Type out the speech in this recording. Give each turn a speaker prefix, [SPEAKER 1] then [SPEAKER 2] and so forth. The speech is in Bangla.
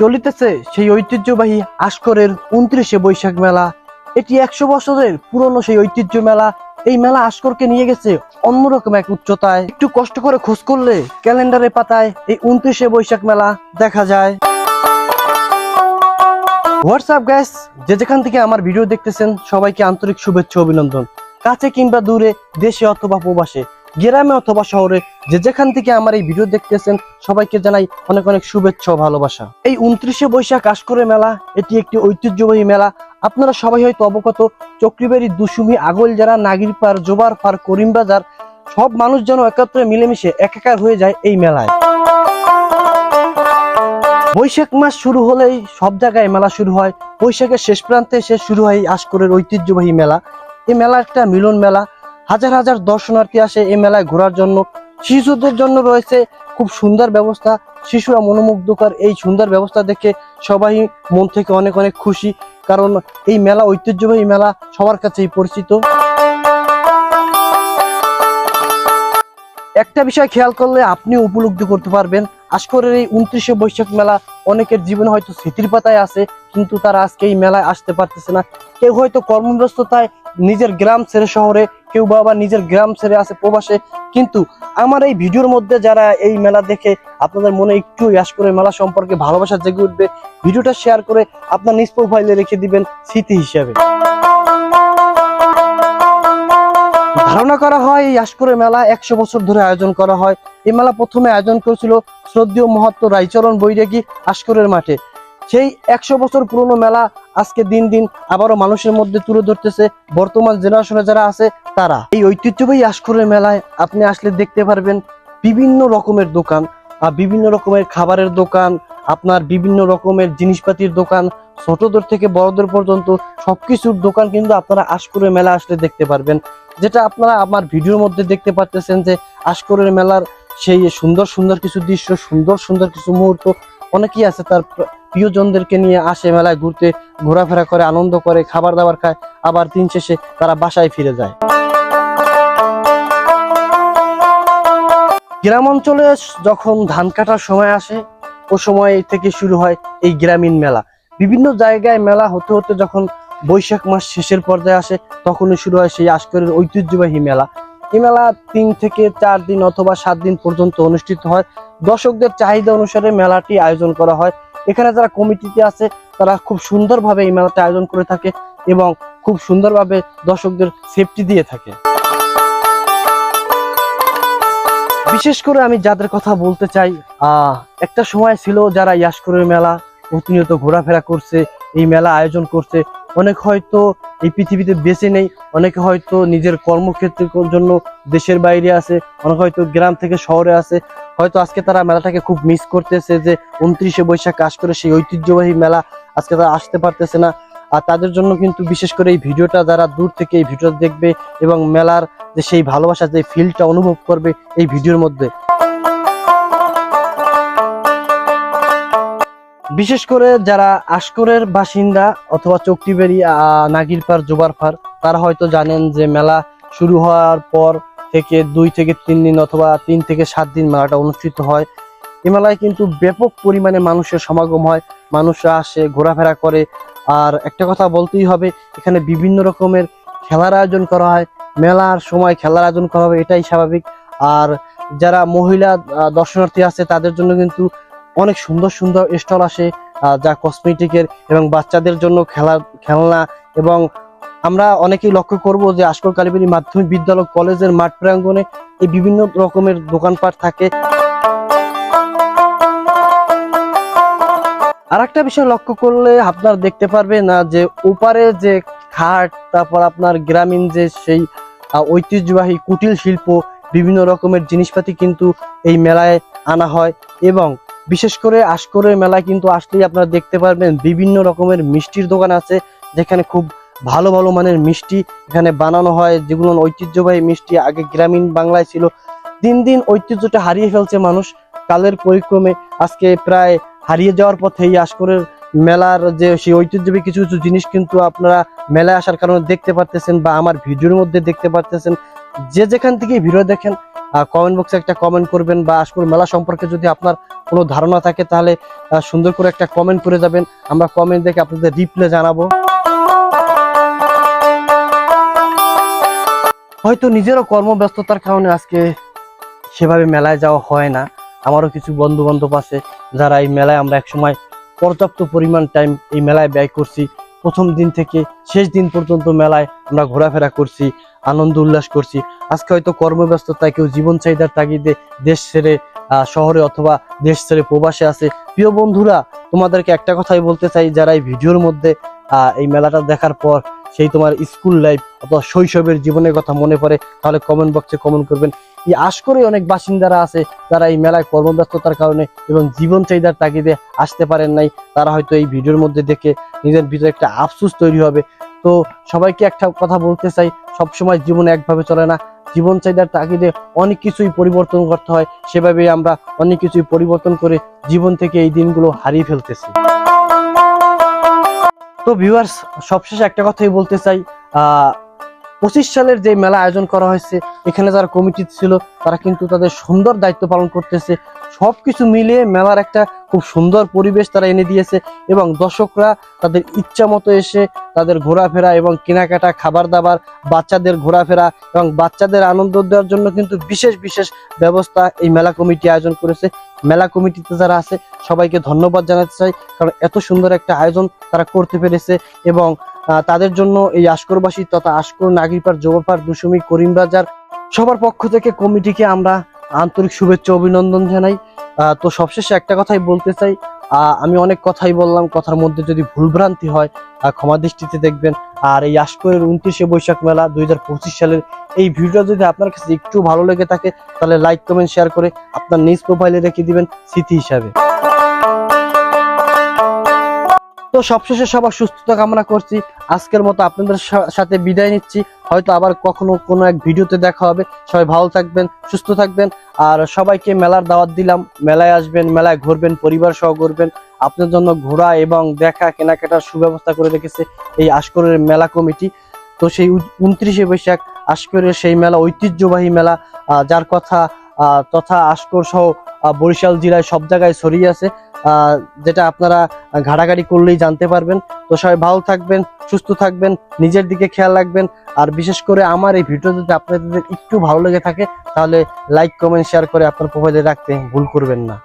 [SPEAKER 1] চলিতেছে সেই ঐতিহ্যবাহী আশকরের উনত্রিশে বৈশাখ মেলা। এটি একশো বছরের পুরনো সেই ঐতিহ্য মেলা। এই মেলা আশকরকে নিয়ে গেছে অন্যরকম এক উচ্চতায়। একটু কষ্ট করে খোঁজ করলে ক্যালেন্ডারে পাতায় এই উনত্রিশে বৈশাখ মেলা দেখা যায়। হোয়াটসঅ্যাপ গ্যাস যে যেখান থেকে আমার ভিডিও দেখতেছেন, সবাইকে আন্তরিক শুভেচ্ছা অভিনন্দন। কাছে কিংবা দূরে, দেশে অথবা প্রবাসে গ্রামে অথবা শহরে যে যেখান থেকে আমার এই ভিডিও দেখতেছেন, সবাইকে জানাই অনেক অনেক শুভেচ্ছা ভালোবাসা। এই উনত্রিশে বৈশাখ আশকরে মেলা, এটি একটি ঐতিহ্যবাহী মেলা। আপনারা সবাই হয়তো অবগত, চক্রিবাড়ি দুসুমি আগল যারা নাগিরপাড় জোবার পার করিমবাজার, সব মানুষ যেন একত্রে মিলেমিশে একাকার হয়ে যায় এই মেলায়। বৈশাখ মাস শুরু হলেই সব জায়গায় মেলা শুরু হয়। বৈশাখের শেষ প্রান্তে এসে শুরু হয় আশকরের ঐতিহ্যবাহী মেলা। এই মেলা একটা মিলন মেলা। হাজার হাজার দর্শনার্থী আসে এই মেলায় ঘোরার জন্য। শিশুদের জন্য রয়েছে খুব সুন্দর ব্যবস্থা। শিশুরা মনোমুগ্ধকর। এই সুন্দর ব্যবস্থা দেখে সবাই মন থেকে অনেক অনেক খুশি। কারণ এই মেলা ঐতিহ্যবাহী মেলা সবার কাছেই পরিচিত। একটা বিষয় খেয়াল করলে আপনি উপলব্ধি করতে পারবেন। আজকের এই উনত্রিশে বৈশাখ মেলা অনেকের জীবনে হয়তো স্মৃতির পাতায় আছে, কিন্তু তারা আজকে এই মেলায় আসতে পারতেছে না। কেউ হয়তো কর্মব্যস্ততায় নিজের গ্রাম ছেড়ে শহরে কেউ বা নিজের গ্রাম ছেড়ে আছে প্রবাসে, কিন্তু আমার এই ভিডিওর মধ্যে যারা এই মেলা দেখে আপনাদের মনে একটু ইয়াস করে মেলা সম্পর্কে ভালোবাসা জেগে উঠবে, ভিডিওটা শেয়ার করে আপনার নিজ প্রোফাইলে রেখে দিবেন স্মৃতি হিসাবে। ধারণা করা হয়, এই আশকরে মেলা একশো বছর ধরে আয়োজন করা হয়। এই মেলা প্রথমে আয়োজন করেছিল শ্রদ্ধীয় মহাত্ম রায়চরণ বৈরাগী আশকরের মাঠে। সেই একশো বছর পুরনো মেলা আজকে দিন দিন আবারও মানুষের মধ্যে তুলে ধরতেছে। বর্তমান জেনারেশনে যারা আছে, তারা। এই ঐতিহ্যবাহী আশকরের মেলায় আপনি আসলে দেখতে পারবেন বিভিন্ন রকমের দোকান বিভিন্ন রকমের খাবারের দোকান, আপনার বিভিন্ন রকমের জিনিসপাতির দোকান, ছোটদের থেকে বড়দের পর্যন্ত সবকিছুর দোকান কিন্তু আপনারা আশকরের মেলা আসলে দেখতে পারবেন। যেটা আপনারা আমার ভিডিওর মধ্যে দেখতে পাচ্ছেন যে আশকরের মেলার সেই সুন্দর সুন্দর কিছু দৃশ্য, সুন্দর সুন্দর কিছু মুহূর্ত অনেকেই আছে তার প্রিয়জনদেরকে নিয়ে আসে মেলায় ঘুরতে, ঘোরাফেরা করে, আনন্দ করে, খাবার দাবার খায়, আবার দিন শেষে তারা বাসায় ফিরে যায়। গ্রাম অঞ্চলে যখন ধান কাটার সময় আসে, ও সময় থেকে শুরু হয় এই গ্রামীণ মেলা। বিভিন্ন জায়গায় মেলা হতে হতে যখন বৈশাখ মাস শেষের পর্যায়ে আসে, তখনই শুরু হয় সেই আশকরের ঐতিহ্যবাহী মেলা। এই মেলা তিন থেকে চার দিন অথবা সাত দিন পর্যন্ত অনুষ্ঠিত হয়। দর্শকদের চাহিদা অনুসারে মেলাটি আয়োজন করা হয়। এখানে যারা কমিটিতে আছে, তারা খুব সুন্দরভাবে এই মেলাটি আয়োজন করে থাকে এবং খুব সুন্দরভাবে দর্শকদের সেফটি দিয়ে থাকে। বিশেষ করে আমি যাদের কথা বলতে চাই একটা সময় ছিল যারা ইয়াসকরের মেলা, প্রতিনিয়ত ঘোরাফেরা করছে, এই মেলা আয়োজন করছে। অনেক হয়তো এই পৃথিবীতে বেঁচে নেই, অনেকে হয়তো নিজের কর্মক্ষেত্রের জন্য দেশের বাইরে আছে, অনেক হয়তো গ্রাম থেকে শহরে আছে। হয়তো আজকে তারা মেলাটাকে খুব মিস করতেছে যে উনত্রিশে বৈশাখ কাজ করে সেই ঐতিহ্যবাহী মেলা আজকে তারা আসতে পারতেছে না। আর তাদের জন্য কিন্তু বিশেষ করে এই ভিডিওটা যারা দূর থেকে এই ভিডিও দেখবে এবং মেলার যে সেই ভালোবাসা, যে ফিলটা অনুভব করবে এই ভিডিওর মধ্যে। বিশেষ করে যারা আশকরের বাসিন্দা অথবা চকটিবেরি নাগিরপাড়, জোবারপাড়, তারা হয়তো জানেন যে মেলা শুরু হওয়ার পর থেকে দুই থেকে তিন দিন অথবা তিন থেকে সাত দিন মেলাটা অনুষ্ঠিত হয়। এই মেলায় কিন্তু ব্যাপক পরিমাণে মানুষের সমাগম হয়। মানুষরা আসে, ঘোরাফেরা করে। আর একটা কথা বলতেই হবে, এখানে বিভিন্ন রকমের খেলার আয়োজন করা হয়। মেলার সময় খেলার আয়োজন করা হবে, এটাই স্বাভাবিক। আর যারা মহিলা দর্শনার্থী আছে, তাদের জন্য কিন্তু অনেক সুন্দর সুন্দর স্টল আসে যা কসমেটিকের এবং বাচ্চাদের জন্য খেলার খেলনা এবং আমরা অনেকেই লক্ষ্য করব যে আশকর কালীবাড়ি মাধ্যমিক বিদ্যালয় কলেজের মাঠ প্রাঙ্গণে এই বিভিন্ন রকমের দোকানপাট থাকে। আর একটা বিষয় লক্ষ্য করলে আপনার দেখতে পারবে না যে ওপারে যে খাট, তারপর আপনার গ্রামীণ যে সেই ঐতিহ্যবাহী কুটিল শিল্প, বিভিন্ন রকমের জিনিসপাতি কিন্তু এই মেলায় আনা হয় এবং বিশেষ করে আশকরের মেলায় কিন্তু আসলেই আপনারা দেখতে পারবেন বিভিন্ন রকমের মিষ্টির দোকান আছে, যেখানে খুব ভালো ভালো মানের মিষ্টি এখানে বানানো হয়। যেগুলো ঐতিহ্যবাহী মিষ্টি আগে গ্রামীণ বাংলায় ছিল। দিন দিন ঐতিহ্যটা হারিয়ে ফেলছে মানুষ। কালের পরিক্রমে আজকে প্রায় হারিয়ে যাওয়ার পথে এই আশকরের মেলার যে সেই ঐতিহ্যবাহী কিছু কিছু জিনিস কিন্তু আপনারা মেলায় আসার কারণে দেখতে পারতেছেন বা আমার ভিডিওর মধ্যে দেখতে পারতেছেন। যে যেখান থেকে ভিডিও দেখেন কমেন্ট বক্সে একটা কমেন্ট করবেন বা আশকুর মেলা সম্পর্কে যদি আপনার কোনো ধারণা থাকে তাহলে সুন্দর করে একটা কমেন্ট করে যাবেন। আমরা কমেন্ট দেখে আপনাদের রিপ্লে জানাব। হয়তো নিজেরও কর্মব্যস্ততার কারণে আজকে সেভাবে মেলায় যাওয়া হয় না। আমারও কিছু বন্ধু বান্ধব আছে যারা এই মেলায় আমরা একসময় পর্যাপ্ত পরিমাণ টাইম এই মেলায় ব্যয় করছি। প্রথম দিন থেকে শেষ দিন পর্যন্ত মেলায় আমরা ঘোরাফেরা করছি, আনন্দ উল্লাস করছি। আজকে হয়তো কর্মব্যস্ততায় কেউ জীবন চাহিদার তাগিদে দেশ ছেড়ে শহরে অথবা দেশ ছেড়ে প্রবাসে আছে। প্রিয় বন্ধুরা, তোমাদেরকে একটা কথাই বলতে চাই, যারা এই ভিডিওর মধ্যে এই মেলাটা দেখার পর সেই তোমার স্কুল লাইফ অথবা শৈশবের জীবনের কথা মনে পড়ে, তাহলে কমেন্ট বক্সে কমেন্ট করবেন। এই আশকরে অনেক বাসিন্দারা আছে, যারা এই মেলায় কর্মব্যস্ততার কারণে এবং জীবন চাহিদার তাগিদে আসতে পারেন নাই, তারা হয়তো এই ভিডিওর মধ্যে দেখে নিজের ভিতরে একটা আফসোস তৈরি হবে। তো সবাইকে একটা কথা বলতে চাই, সবসময় জীবন একভাবে চলে না। জীবন চাহিদার তাগিদে অনেক কিছুই পরিবর্তন করতে হয় সেভাবে আমরা অনেক কিছুই পরিবর্তন করে জীবন থেকে এই দিনগুলো হারিয়ে ফেলতেছি। তো ভিউয়ার্স সবশেষে একটা কথাই বলতে চাই পঁচিশ সালের যে মেলা আয়োজন করা হয়েছে, এখানে যারা কমিটি ছিল, তারা কিন্তু তাদের সুন্দর দায়িত্ব পালন করতেছে। সবকিছু মিলিয়ে মেলার একটা খুব সুন্দর পরিবেশ তারা এনে দিয়েছে এবং দর্শকরা তাদের ইচ্ছা মতো এসে তাদের ঘোরাফেরা এবং কেনাকাটা খাবার দাবার বাচ্চাদের ঘোরাফেরা এবং বাচ্চাদের আনন্দ দেওয়ার জন্য কিন্তু বিশেষ বিশেষ ব্যবস্থা এই মেলা কমিটি আয়োজন করেছে। মেলা কমিটিতে যারা আছে, সবাইকে ধন্যবাদ জানাতে চাই, কারণ এত সুন্দর একটা আয়োজন তারা করতে পেরেছে এবং তাদের জন্য এই আশকরবাসী তথা আশকর নাগরিপার জোবাপার দুসুমি করিমবাজার সবার পক্ষ থেকে কমিটিকে আমরা আন্তরিক শুভেচ্ছা অভিনন্দন জানাই। তো সবশেষে একটা কথাই বলতে চাই। আমি অনেক কথাই বললাম, কথার মধ্যে যদি ভুলভ্রান্তি হয় ক্ষমা দৃষ্টিতে দেখবেন। আর এই আশকরের উনত্রিশে বৈশাখ মেলা দুই পঁচিশ সালের এই ভিডিওটা যদি আপনার কাছে একটু ভালো লেগে থাকে, তাহলে লাইক কমেন্ট শেয়ার করে আপনার নিজ প্রোফাইলে রেখে দিবেন, স্মৃতি হিসাবে। তো সবশেষে সবার সুস্থতা কামনা করছি। আজকের মতো আপনাদের সাথে বিদায় নিচ্ছি। হয়তো আবার কখনো কোনো এক ভিডিওতে দেখা হবে। সবাই ভালো থাকবেন, সুস্থ থাকবেন। আর সবাইকে মেলার দাওয়াত দিলাম। মেলায় আসবেন, মেলায় ঘুরবেন পরিবার সহ ঘুরবেন। আপনার জন্য ঘোরা এবং দেখা, কেনাকাটার সুব্যবস্থা করে রেখেছে এই আশকরের মেলা কমিটি। তো সেই উনত্রিশে বৈশাখ, আশকরের সেই মেলা, ঐতিহ্যবাহী মেলা যার কথা তথা আশকর সহ বরিশাল জেলায় সব জায়গায় ছড়িয়ে আছে। যেটা আপনারা ঘাটাঘাটি করলেই জানতে পারবেন। তো সবাই ভালো থাকবেন, সুস্থ থাকবেন, নিজের দিকে খেয়াল রাখবেন। আর বিশেষ করে আমার এই ভিডিও যদি আপনাদের একটু ভালো লেগে থাকে, তাহলে লাইক কমেন্ট শেয়ার করে আপনার প্রোফাইলে রাখতে ভুল করবেন না।